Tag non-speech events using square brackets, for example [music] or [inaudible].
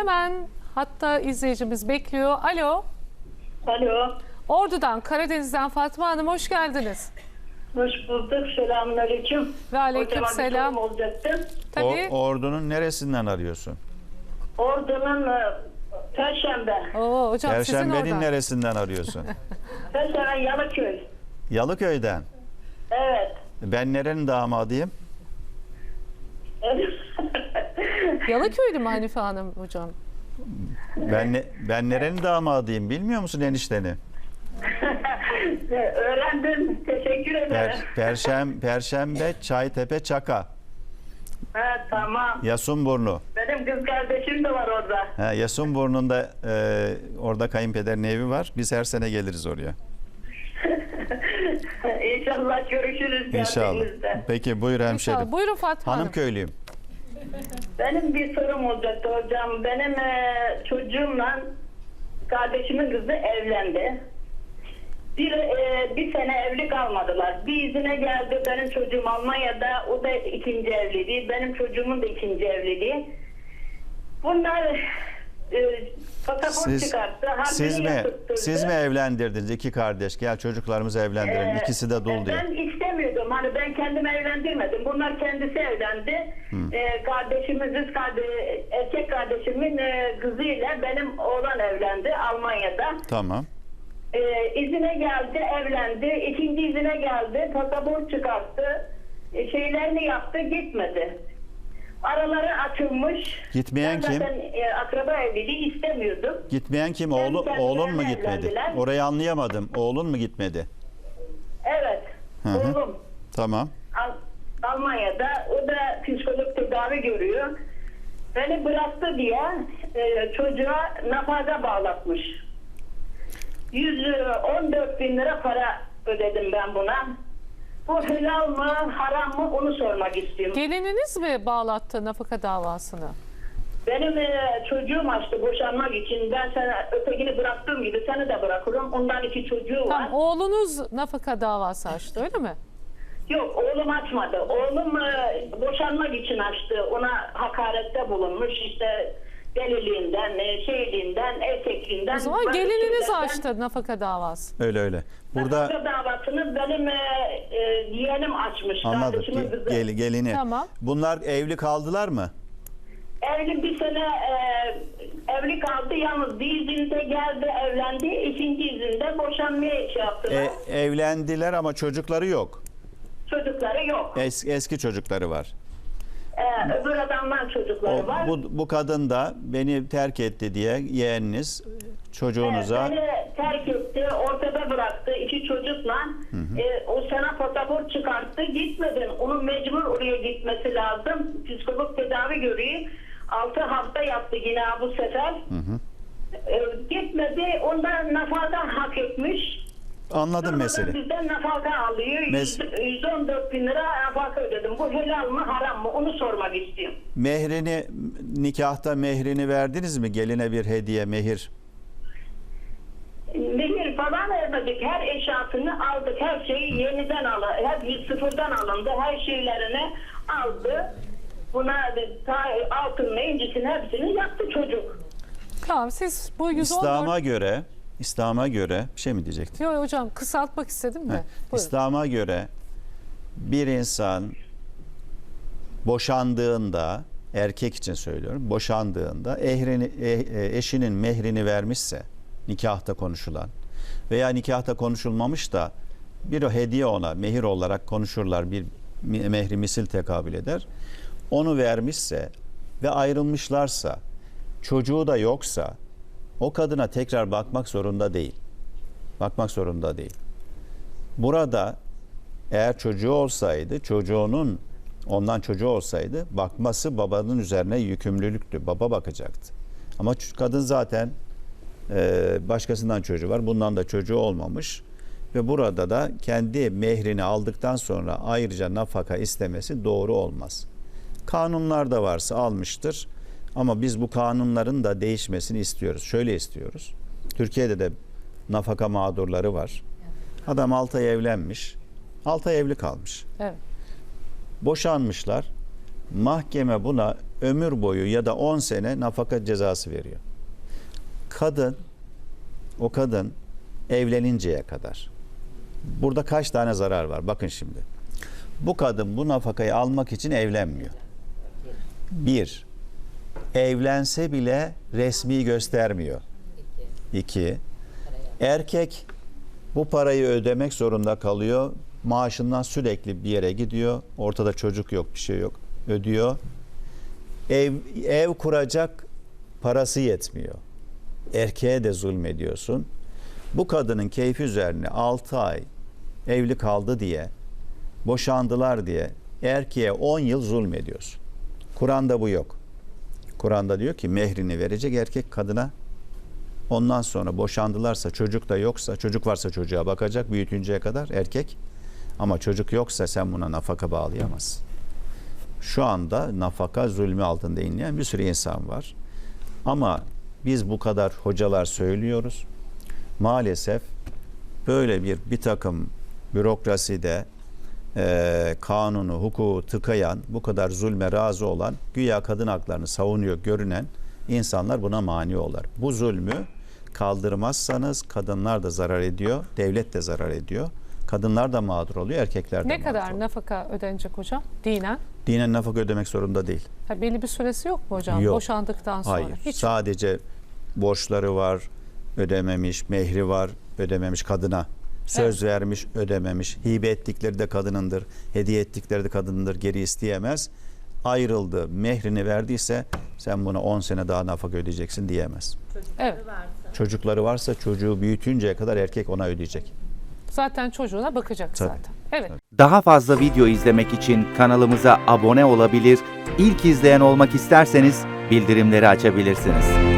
Hemen hatta izleyicimiz bekliyor. Alo. Alo. Ordu'dan, Karadeniz'den Fatma Hanım hoş geldiniz. Hoş bulduk. Selamünaleyküm. Ve aleyküm selam. olacaktı. Tabii. O, ordunun neresinden arıyorsun? Ordu'nun e, Perşembe. Oo, hocam sizin Perşembenin oradan. neresinden arıyorsun? [laughs] Perşembe Yalıköy. Yalıköy'den. Evet. Ben nerenin damadıyım? Yalıköylü mü Hanife Hanım hocam? Ben ne, ben nerenin damadıyım bilmiyor musun enişteni? [laughs] Öğrendim. Teşekkür ederim. Per, Perşem, Perşembe, Çaytepe, Çaka, Ha, tamam. Yasunburnu. Benim kız kardeşim de var orada. Ha, Yasunburnu'nda e, orada kayınpederin evi var. Biz her sene geliriz oraya. [laughs] İnşallah görüşürüz İnşallah. geldiğinizde. Peki buyur hemşerim. İnşallah. Buyurun Fatma Hanım. Hanım köylüyüm. Benim bir sorum olacaktı hocam. Benim e, çocuğumla kardeşimin kızı evlendi. Bir, e, bir sene evli kalmadılar. Bir izine geldi. Benim çocuğum Almanya'da. O da ikinci evliliği. Benim çocuğumun da ikinci evliliği. Bunlar e, pasaport Siz, çıkarttı. siz mi yapıştırdı. siz mi evlendirdiniz iki kardeş? Gel çocuklarımızı evlendirelim. Ee, İkisi de dul diye. Ben istemiyordum. Hani ben kendimi evlendirmedim. Bunlar kendisi evlendi. Ee, kardeşimiz, kız karde- erkek kardeşimin e, kızıyla benim oğlan evlendi Almanya'da. Tamam. Ee, izine geldi, evlendi. İkinci izine geldi, pasaport çıkarttı. E, şeylerini yaptı, gitmedi. Araları açılmış. Gitmeyen ben kim? zaten e, akraba evliliği istemiyordum. Gitmeyen kim? Oğlu, kendilerine oğlun mu gitmedi? evlendiler. Orayı anlayamadım. Oğlun mu gitmedi? Evet, Hı hı. oğlum. Tamam. Al- Almanya'da o da psikolog tedavi görüyor. Beni bıraktı diye e, çocuğa nafaka bağlatmış. 114 bin lira para ödedim ben buna. Bu helal mı haram mı onu sormak istiyorum. Gelininiz mi bağlattı nafaka davasını? Benim e, çocuğum açtı boşanmak için. Ben sana ötekini bıraktığım gibi seni de bırakırım. Ondan iki çocuğu var. Tamam, oğlunuz nafaka davası açtı öyle mi? Yok oğlum açmadı. Oğlum e, boşanmak için açtı. Ona hakarette bulunmuş. İşte deliliğinden, e, şeyliğinden, erkekliğinden. O zaman bazı gelininiz şeylerden açtı nafaka davası. Öyle öyle. Burada Nafaka davasını benim e, e, yeğenim açmış. anladık. Kardeşimin kızı. gel- gelini. Tamam. Bunlar evli kaldılar mı? Evli bir sene e, evli kaldı. Yalnız bir izinde geldi, evlendi. İkinci izinde boşanmaya şey yaptılar. E, evlendiler ama çocukları yok. Çocukları yok. Es- eski çocukları var. E, öbür adamdan çocukları O, var. bu, bu kadın da beni terk etti diye yeğeniniz çocuğunuza Beni terk etti, ortada bıraktı iki çocukla. E, o sana pasaport çıkarttı, gitmedin. Onun mecbur oraya gitmesi lazım. Psikolog tedavi görüyor. Altı hafta yaptı yine bu sefer. E, gitmedi, ondan nafaka hak etmiş. Anladım Durmadan mesele. Bizden nafaka alıyor. Mes- 114 bin lira nafaka ödedim. Bu helal mı haram mı onu sormak istiyorum. Mehrini nikahta mehrini verdiniz mi? Geline bir hediye mehir. Mehir falan vermedik. Her eşyasını aldık. Her şeyi yeniden aldı. Hep sıfırdan alındı. Her şeylerini aldı. Buna ta, altın incisini hepsini yaptı çocuk. Tamam siz bu 114... İslam'a göre İslam'a göre bir şey mi diyecektin? Yok hocam kısaltmak istedim de. İslam'a göre bir insan boşandığında erkek için söylüyorum boşandığında ehrini, e- e, eşinin mehrini vermişse nikahta konuşulan veya nikahta konuşulmamış da bir o hediye ona mehir olarak konuşurlar bir mehri misil tekabül eder. Onu vermişse ve ayrılmışlarsa çocuğu da yoksa o kadına tekrar bakmak zorunda değil. Bakmak zorunda değil. Burada eğer çocuğu olsaydı, çocuğunun ondan çocuğu olsaydı bakması babanın üzerine yükümlülüktü. Baba bakacaktı. Ama kadın zaten e, başkasından çocuğu var. Bundan da çocuğu olmamış. Ve burada da kendi mehrini aldıktan sonra ayrıca nafaka istemesi doğru olmaz. Kanunlarda varsa almıştır. Ama biz bu kanunların da değişmesini istiyoruz. Şöyle istiyoruz. Türkiye'de de nafaka mağdurları var. Adam 6 ay evlenmiş. 6 ay evli kalmış. Evet. Boşanmışlar. Mahkeme buna ömür boyu ya da 10 sene nafaka cezası veriyor. Kadın o kadın evleninceye kadar. Burada kaç tane zarar var? Bakın şimdi. Bu kadın bu nafakayı almak için evlenmiyor. Bir, evlense bile resmi göstermiyor. İki, erkek bu parayı ödemek zorunda kalıyor. Maaşından sürekli bir yere gidiyor. Ortada çocuk yok, bir şey yok. Ödüyor. Ev, ev kuracak parası yetmiyor. Erkeğe de zulmediyorsun. Bu kadının keyfi üzerine 6 ay evli kaldı diye, boşandılar diye erkeğe 10 yıl zulmediyorsun. Kur'an'da bu yok. Kur'an'da diyor ki mehrini verecek erkek kadına Ondan sonra boşandılarsa çocuk da yoksa çocuk varsa çocuğa bakacak büyütünceye kadar erkek. Ama çocuk yoksa sen buna nafaka bağlayamazsın. Şu anda nafaka zulmü altında inleyen bir sürü insan var. Ama biz bu kadar hocalar söylüyoruz. Maalesef böyle bir bir takım bürokraside e, kanunu, hukuku tıkayan, bu kadar zulme razı olan, güya kadın haklarını savunuyor görünen insanlar buna mani olar. Bu zulmü kaldırmazsanız kadınlar da zarar ediyor, devlet de zarar ediyor. Kadınlar da mağdur oluyor, erkekler de Ne mağdur kadar oluyor. nafaka ödenecek hocam? Dinen. Dinen nafaka ödemek zorunda değil. Ha, belli bir süresi yok mu hocam? Yok. Boşandıktan sonra. Hayır. Hiç Sadece borçları var, ödememiş, mehri var, ödememiş kadına. Söz vermiş, ödememiş. Hibe ettikleri de kadınındır. Hediye ettikleri de kadınındır. Geri isteyemez. Ayrıldı, mehrini verdiyse sen buna 10 sene daha nafaka ödeyeceksin diyemez. Evet. Çocukları varsa çocuğu büyütünceye kadar erkek ona ödeyecek. Zaten çocuğuna bakacak Tabii. zaten. Evet. Daha fazla video izlemek için kanalımıza abone olabilir, ilk izleyen olmak isterseniz bildirimleri açabilirsiniz.